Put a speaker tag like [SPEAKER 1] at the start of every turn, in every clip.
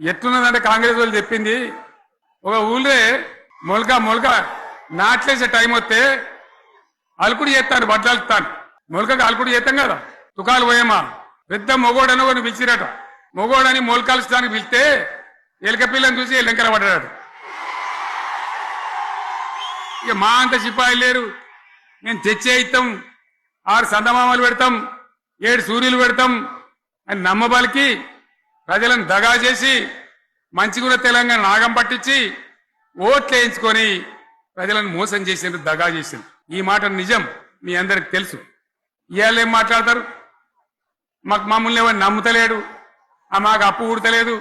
[SPEAKER 1] ఎట్లున్నదంటే కాంగ్రెస్ వాళ్ళు చెప్పింది. ఒక ఊళ్ళే మొలక మొలక నాట్లేసే టైం వస్తే అలుకుడు చేస్తాను బట్టలుతాను మొలకకి అలుకుడు చేస్తాం కదా తుకాలు పోయేమా పెద్ద మొగోడని ఒకరిని పిలిచిరట. మొగోడని మొలకాల్చడానికి పిలిస్తే ఎలక పిల్లని చూసి ఎల్లంకర పడ్డాడు. ఇక మా అంత సిపాయిలు లేరు. నేను తెచ్చే ఇస్తాం ఆరు సందమామలు పెడతాం ఏడు సూర్యులు పెడతాం అని నమ్మబలికి ప్రజలను దగా చేసి మంచిగున్న తెలంగాణ నాగం పట్టించి ఓట్లు వేయించుకొని ప్రజలను మోసం చేసిండ్రు దగా చేసిండ్రు ఈ మాట నిజం మీ అందరికి తెలుసు. ఇవాళ ఏం మాట్లాడతారు? మాకు మమ్మల్ని ఎవరు నమ్ముతలేడు ఆ మాకు అప్పు ఉడతలేదు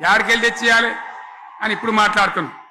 [SPEAKER 1] యాడికెళ్ళి తెచ్చియాలి అని ఇప్పుడు మాట్లాడుతున్నాం.